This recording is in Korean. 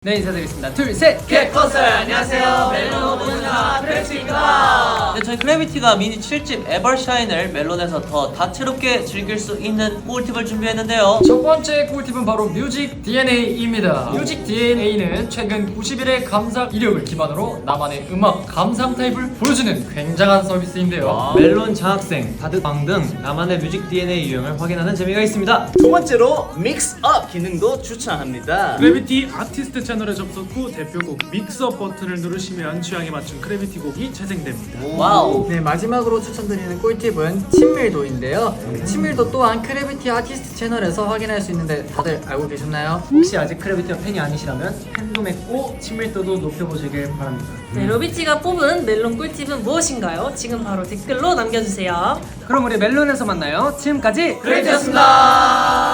네 인사드리겠습니다. 둘셋! 캣커스 안녕하세요. 멜론 오브자 프레시입니다 네, 저희 크래비티가 미니 7집 에버샤인을 멜론에서 더 다채롭게 즐길 수 있는 꿀팁을 준비했는데요. 첫 번째 꿀팁은 바로 뮤직 DNA입니다. 뮤직 DNA는 최근 90일의 감상 이력을 기반으로 나만의 음악 감상 타입을 보여주는 굉장한 서비스인데요. 멜론 장학생, 다드방 등 나만의 뮤직 DNA 유형을 확인하는 재미가 있습니다. 두 번째로 믹스업 기능도 추천합니다 크래비티 아티스트 채널에 접속 후 대표곡 믹스업 버튼을 누르시면 취향에 맞춘 크래비티 곡이 재생됩니다. 와우. 네 마지막으로 추천드리는 꿀팁은 친밀도인데요 친밀도 또한 크래비티 아티스트 채널에서 확인할 수 있는데 다들 알고 계셨나요? 혹시 아직 크래비티가 팬이 아니시라면 팬도 맺고 친밀도도 높여보시길 바랍니다. 네, 로비티가 뽑은 멜론 꿀팁은 무엇인가요? 지금 바로 댓글로 남겨주세요. 그럼 우리 멜론에서 만나요. 지금까지 크래비티였습니다